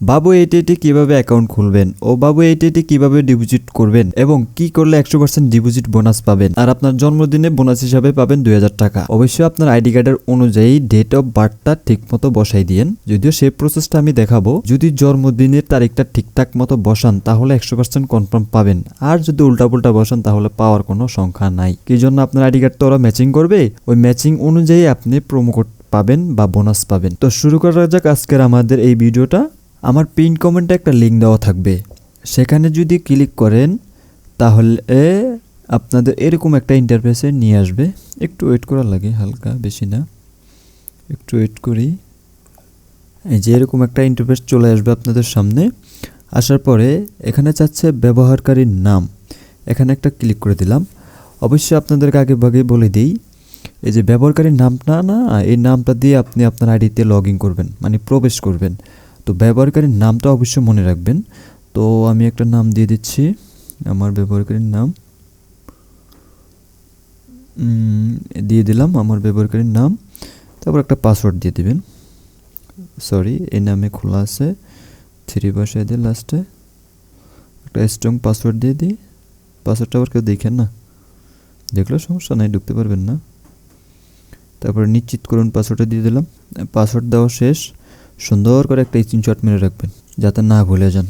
বাবু এইটি কীভাবে অ্যাকাউন্ট খুলবেন? ও বাবু এইটি কীভাবে ডিপোজিট করবেন? এবং কি করলে একশো পার্সেন্ট ডিপোজিট বোনাস পাবেন? আর আপনার জন্মদিনে বোনাস হিসাবে পাবেন দুই হাজার টাকা। অবশ্যই আপনার আইডি কার্ডের অনুযায়ী ডেট অফ বার্থটা ঠিক মতো বসাই দিয়েন। যদিও সেই প্রসেসটা আমি দেখাবো। যদি জন্মদিনের তারিখটা ঠিকঠাক মতো বসান, তাহলে একশো পার্সেন্ট কনফার্ম পাবেন। আর যদি উল্টাপুল্টা বসান, তাহলে পাওয়ার কোনো সংখ্যা নাই। কি জন্য আপনার আইডি কার্ড তো ওরা ম্যাচিং করবে? ওই ম্যাচিং অনুযায়ী আপনি প্রোমো কোড পাবেন বা বোনাস পাবেন। তো শুরু করা যাক আজকের আমাদের এই ভিডিওটা আমার পিন কমেন্টে একটা লিঙ্ক দেওয়া থাকবে। সেখানে যদি ক্লিক করেন, তাহলে আপনাদের এরকম একটা ইন্টারফেসে নিয়ে আসবে। একটু ওয়েট করা লাগে, হালকা, বেশি না। একটু ওয়েট করি। এই যে এরকম একটা ইন্টারফেস চলে আসবে আপনাদের সামনে। আসার পরে এখানে চাচ্ছে ব্যবহারকারীর নাম। এখানে একটা ক্লিক করে দিলাম। অবশ্যই আপনাদেরকে আগে ভাগে বলে দিই, এই যে ব্যবহারকারীর নামটা না, এই নামটা দিয়ে আপনি আপনার আইডিতে লগ করবেন মানে প্রবেশ করবেন। তো ব্যবহারকারীর নামটা অবশ্যই মনে রাখবেন। তো আমি একটা নাম দিয়ে দিচ্ছি। আমার ব্যবহারকারীর নাম। দিয়ে দিলাম আমার ব্যবহারকারীর নাম। তারপর একটা পাসওয়ার্ড দিয়ে দিবেন। সরি এই নামে খোলা আছে। থ্রি বসাই দিয়ে লাস্টে একটা স্ট্রং পাসওয়ার্ড দিয়ে দিই। পাসওয়ার্ডটা আবার কেউ দেখেন না। দেখলে সমস্যা নাই, ঢুকতে পারবেন না। তারপরে নিশ্চিত করুন পাসওয়ার্ডটা দিয়ে দিলাম। পাসওয়ার্ড দেওয়া শেষ। সুন্দর করে একটা স্ক্রিনশট মেরে রাখবেন, যাতে না ভুলে যান।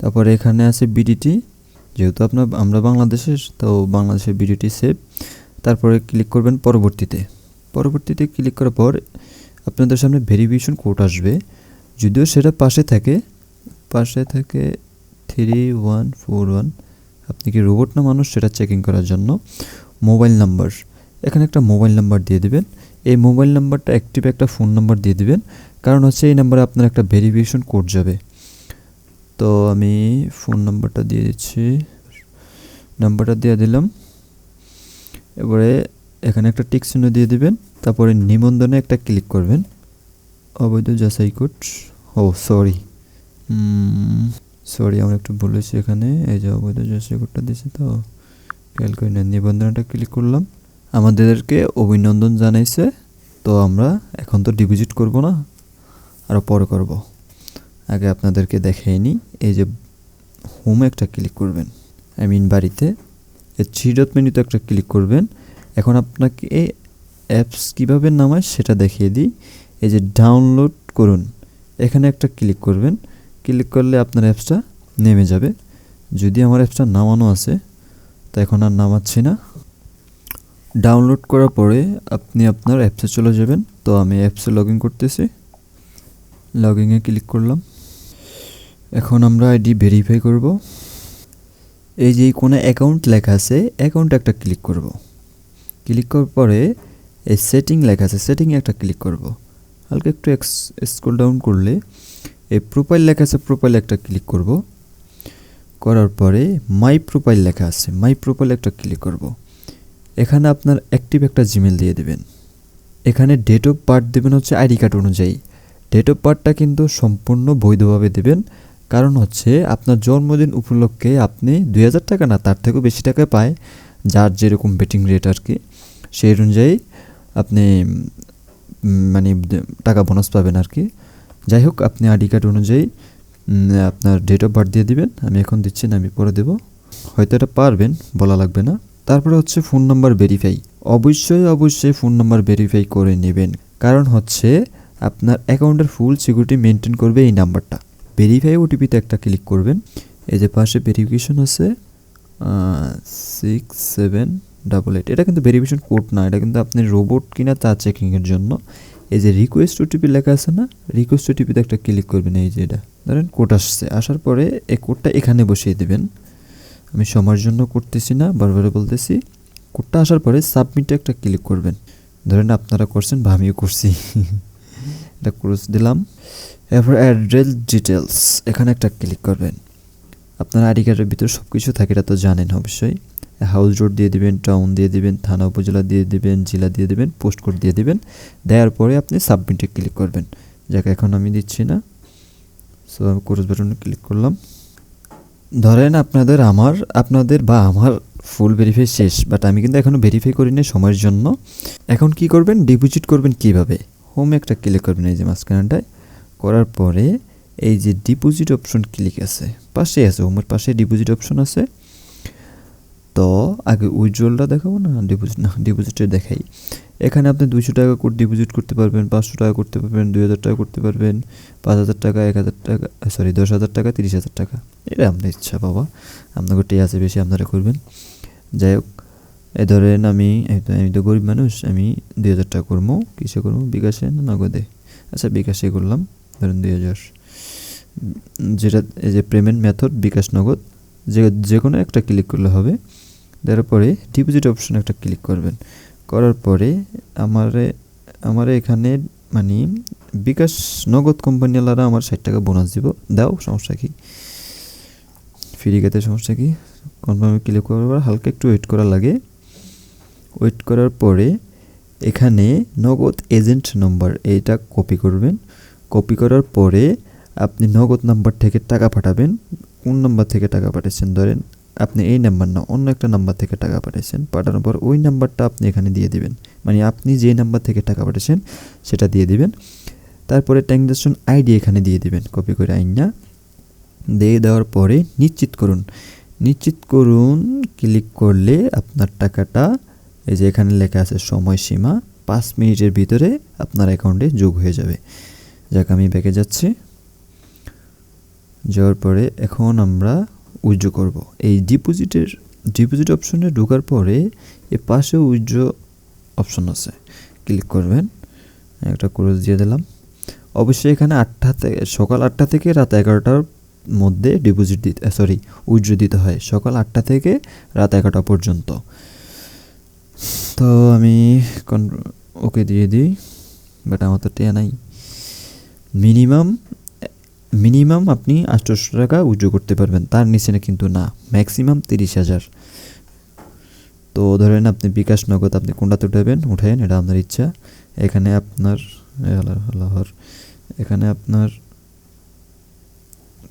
তারপরে এখানে আছে বিডিটি যেহেতু আপনার, আমরা বাংলাদেশের, তো বাংলাদেশের বিডিটি সেভ তারপরে ক্লিক করবেন পরবর্তীতে। পরবর্তীতে ক্লিক করার পর আপনাদের সামনে ভেরিফিকেশন কোড আসবে। যদিও সেটা পাশে থাকে পাশে থাকে থ্রি ওয়ান ফোর ওয়ান আপনি কি রোবট না মানুষ, সেটা চেকিং করার জন্য। মোবাইল নাম্বার এখানে একটা মোবাইল নাম্বার দিয়ে দিবেন। এই মোবাইল নাম্বারটা অ্যাক্টিভ একটা ফোন নাম্বার দিয়ে দিবেন। কারণ হচ্ছে এই নাম্বারে আপনার একটা ভেরিফিকেশন কোড যাবে। তো আমি ফোন নাম্বারটা দিয়ে দিচ্ছি। নাম্বারটা দিয়ে দিলাম। এবারে এখানে একটা টিক চিহ্ন দিয়ে দিবেন। তারপরে নিবন্ধনে একটা ক্লিক করবেন। অবৈধ যাচাই কোড ও সরি সরি আমরা একটু বলেছি এখানে। এই যে অবৈধ যাচাই কোডটা দিয়েছে তো। খেয়াল করি না, নিবন্ধনটা ক্লিক করলাম। আমাদেরকে অভিনন্দন জানাইছে। তো আমরা এখন তো ডিপোজিট করব না। আরও পরে করব। আগে আপনাদেরকে দেখাই নিই এই যে হোমে একটা ক্লিক করবেন। আই মিন বাড়িতে থ্রি ডট মেনুতে একটা ক্লিক করবেন। এখন আপনাকে অ্যাপস কীভাবে নামায় সেটা দেখিয়ে দিই। এই যে ডাউনলোড করুন, এখানে একটা ক্লিক করবেন। ক্লিক করলে আপনার অ্যাপসটা নেমে যাবে। যদি আমার অ্যাপসটা নামানো আছে, তো এখন আর নামাচ্ছি না। ডাউনলোড করার পরে আপনি আপনার অ্যাপসে চলে যাবেন। তো আমি অ্যাপসে লগ ইন করতেছি। লগ ইনে ক্লিক করলাম। এখন আমরা আইডি ভেরিফাই করব। এই যে কোনো অ্যাকাউন্ট লেখা আছে অ্যাকাউন্ট একটা ক্লিক করব। ক্লিক করার পরে এই সেটিং লেখা আছে সেটিং একটা ক্লিক করব। হালকা একটু স্ক্রল ডাউন করলে এই প্রোফাইল লেখা আছে প্রোফাইলে একটা ক্লিক করব। করার পরে মাই প্রোফাইল লেখা আছে মাই প্রোফাইল একটা ক্লিক করব। এখানে আপনার অ্যাক্টিভ একটা জিমেল দিয়ে দেবেন। এখানে ডেট অফ বার্থ দেবেন হচ্ছে আইডি কার্ড অনুযায়ী। ডেট অফ বার্থটা কিন্তু সম্পূর্ণ বৈধভাবে দেবেন। কারণ হচ্ছে, আপনার জন্মদিন উপলক্ষে আপনি দুই হাজার টাকা না, তার থেকেও বেশি টাকা পায়, যার যেরকম বেটিং রেট আর কি। সেই অনুযায়ী আপনি মানে টাকা বোনাস পাবেন আর কি। যাই হোক, আপনি আইডি কার্ড অনুযায়ী আপনার ডেট অফ বার্থ দিয়ে দিবেন। আমি এখন দিচ্ছি না, আমি পরে দেবো। হয়তো এটা পারবেন, বলা লাগবে না। তারপরে হচ্ছে ফোন নাম্বার ভেরিফাই অবশ্যই অবশ্যই ফোন নাম্বার ভেরিফাই করে নেবেন। কারণ হচ্ছে আপনার অ্যাকাউন্টের ফুল সিকিউরিটি মেনটেন করবে এই নাম্বারটা। ভেরিফাই ওটিপিতে একটা ক্লিক করবেন। এই যে পাশে ভেরিফিকেশন আছে সিক্স সেভেন ডাবল এইট এটা কিন্তু ভেরিফিকেশন কোড না, এটা কিন্তু আপনি রোবট কিনা তা চেকিংয়ের জন্য। এই যে রিকোয়েস্ট ওটিপি লেখা আছে না রিকোয়েস্ট ওটিপিতে একটা ক্লিক করবেন, এই যে এটা। ধরেন কোড আসছে, আসার পরে এই কোডটা এখানে বসিয়ে দেবেন। আমি সময়ের জন্য করতেছি না বারবার বলতেছি। কোডটা আসার পরে সাবমিটে একটা ক্লিক করবেন। ধরেন আপনারা করছেন, বা আমিও করছি। এটা ক্রস দিলাম। এরপর অ্যাড্রেস ডিটেলস এখানে একটা ক্লিক করবেন। আপনার আইডি কার্ডের ভিতরে সব কিছু থাকে, এটা তো জানেন অবশ্যই। হাউস রোড দিয়ে দিবেন টাউন দিয়ে দিবেন, থানা উপজেলা দিয়ে দিবেন, জেলা দিয়ে দিবেন পোস্ট কোড দিয়ে দিবেন। দেওয়ার পরে আপনি সাবমিটে ক্লিক করবেন। যাকে, এখন আমি দিচ্ছি না। সো আমি ক্রস বাটনে ক্লিক করলাম। ধরেন আপনাদের আমার, আপনাদের বা আমার ফুল ভেরিফাই শেষ বাট আমি কিন্তু এখনও ভেরিফাই করিনি সময়ের জন্য। এখন কি করবেন? ডিপোজিট করবেন কীভাবে? হোমে একটা ক্লিক করবেন, এই যে মাঝখানটায়। করার পরে এই যে ডিপোজিট অপশন ক্লিক আছে পাশে আছে হোমের পাশে ডিপোজিট অপশন আছে। তো আগে উইথড্রলটা দেখাবো না? ডিপোজিট না ডিপোজিটে দেখাই। এখানে আপনি দুইশো টাকা করে ডিপোজিট করতে পারবেন, পাঁচশো টাকা করতে পারবেন, দুই হাজার টাকা করতে পারবেন, পাঁচ হাজার টাকা, এক হাজার টাকা সরি দশ হাজার টাকা, তিরিশ হাজার টাকা। এটা আপনার ইচ্ছা বাবা। আপনাকে টে আছে বেশি, আপনারা করবেন। যাই হোক এ ধরেন আমি আমি তো গরিব মানুষ, আমি দুই হাজার টাকা করব কিসে করব বিকাশে না নগদে? আচ্ছা বিকাশে করলাম, ধরেন দুই হাজার। যেটা, এই যে পেমেন্ট মেথড বিকাশ নগদ, যে যে কোনো একটা ক্লিক করলে হবে। দেওয়ার পরে ডিপোজিট অপশন একটা ক্লিক করবেন। করার পরে আমারে, আমার এখানে মানে বিকাশ নগদ কোম্পানিওয়ালারা আমার ষাট টাকা বোনাস দিব। দাও, সমস্যা কি? ফ্রি গেতে সমস্যা কি? কনফার্মে ক্লিক করার হালকা একটু ওয়েট করা লাগে। ওয়েট করার পরে এখানে নগদ এজেন্ট নম্বর এইটা কপি করবেন। কপি করার পরে আপনি নগদ নাম্বার থেকে টাকা পাঠাবেন। কোন নাম্বার থেকে টাকা পাঠাচ্ছেন ধরেন আপনি এই নাম্বার না, অন্য একটা নাম্বার থেকে টাকা পাঠিয়েছেন পাঠানোর পর ওই নাম্বারটা আপনি এখানে দিয়ে দিবেন। মানে আপনি যে নাম্বার থেকে টাকা পাঠাচ্ছেন সেটা দিয়ে দিবেন। তারপরে ট্রানজ্যাকশন আইডি এখানে দিয়ে দিবেন কপি করে আইনা। দিয়ে দেওয়ার পরে নিশ্চিত করুন। নিশ্চিত করুন ক্লিক করলে আপনার টাকাটা এই যে এখানে লেখা আছে সময়সীমা, পাঁচ মিনিটের ভিতরে আপনার অ্যাকাউন্টে যোগ হয়ে যাবে। যাক, আমি ব্যাকে যাচ্ছি। যাওয়ার পরে এখন আমরা উইথড্র করব। এই ডিপোজিটের, ডিপোজিট অপশনে ঢোকার পরে এ পাশে উইথড্র অপশন আছে। ক্লিক করবেন। একটা ক্রোজ দিয়ে দিলাম। অবশ্যই এখানে আটটা থেকে সকাল আটটা থেকে রাত এগারোটার মধ্যে ডিপোজিট দিতে সরি উইথড্র দিতে হয়। সকাল আটটা থেকে রাত এগারোটা পর্যন্ত। তো আমি ওকে দিয়ে দিই বাট আমার তো টেয়া নাই। মিনিমাম মিনিমাম আপনি আটশোশো টাকা উইথড্র করতে পারবেন, তার নিচে না কিন্তু না, ম্যাক্সিমাম তিরিশ হাজার। তো ধরেন আপনি বিকাশ নগদ আপনি কোনটাতে উঠাবেন? উঠেন এটা আপনার ইচ্ছা। এখানে আপনার আল্লাহর এখানে আপনার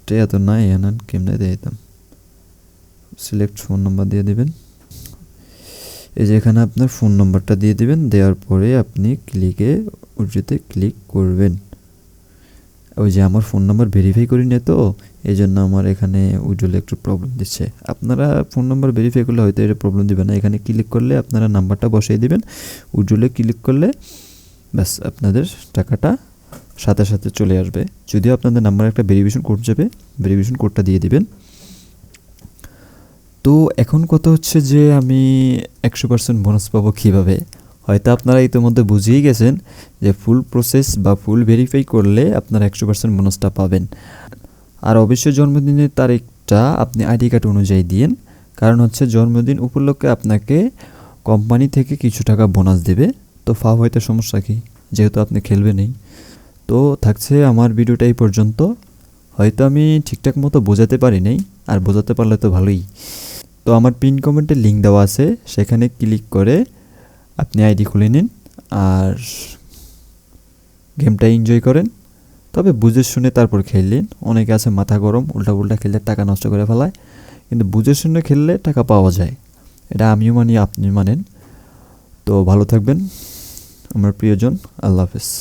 টেয়া তো নাই আনান কেমনে দিয়ে দিতাম সিলেক্ট ফোন নাম্বার দিয়ে দিবেন। এই যে এখানে আপনার ফোন নাম্বারটা দিয়ে দিবেন, দেওয়ার পরে আপনি ক্লিকে উজ্জিতে ক্লিক করবেন। ওই যে আমার ফোন নাম্বার ভেরিফাই করি না তো এই জন্য আমার এখানে উজ্জ্বলে একটু প্রবলেম দিচ্ছে। আপনারা ফোন নাম্বার ভেরিফাই করলে হয়তো এটা প্রবলেম দিবে না। এখানে ক্লিক করলে আপনারা নাম্বারটা বসিয়ে দিবেন, উজ্জ্বলে ক্লিক করলে ব্যাস আপনাদের টাকাটা সাথে সাথে চলে আসবে। যদিও আপনাদের নাম্বার একটা ভেরিফিকেশন কোড যাবে ভেরিফিকেশন কোডটা দিয়ে দিবেন। তো এখন কথা হচ্ছে যে আমি একশো পার্সেন্ট বোনাস পাবো কীভাবে? হয়তো আপনারা ইতিমধ্যে বুঝিয়েই গেছেন যে ফুল প্রসেস বা ফুল ভেরিফাই করলে আপনারা একশো পার্সেন্ট বোনাসটা পাবেন। আর অবশ্যই জন্মদিনের তারিখটা আপনি আইডি কার্ড অনুযায়ী দিন কারণ হচ্ছে জন্মদিন উপলক্ষে আপনাকে কোম্পানি থেকে কিছু টাকা বোনাস দেবে। তো ফা হয়তো সমস্যা কী? যেহেতু আপনি খেলবেনই তো থাকছে আমার ভিডিওটা এই পর্যন্ত। হয়তো আমি ঠিকঠাক মতো বোঝাতে পারি নাই। আর বোঝাতে পারলে তো ভালোই। তো আমার পিন কমেন্টে লিঙ্ক দেওয়া আছে, সেখানে ক্লিক করে আপনি আইডি খুলে নিন আর গেমটা এনজয় করেন। তবে বুঝে শুনে তারপর খেললেন অনেকে আছে মাথা গরম উল্টা উল্টা খেললে টাকা নষ্ট করে ফেলায়। কিন্তু বুঝে শুনে খেললে টাকা পাওয়া যায়। এটা আমিও মানি আপনি মানেন। তো ভালো থাকবেন, আমার প্রিয়জন, আল্লাহ হাফেজ।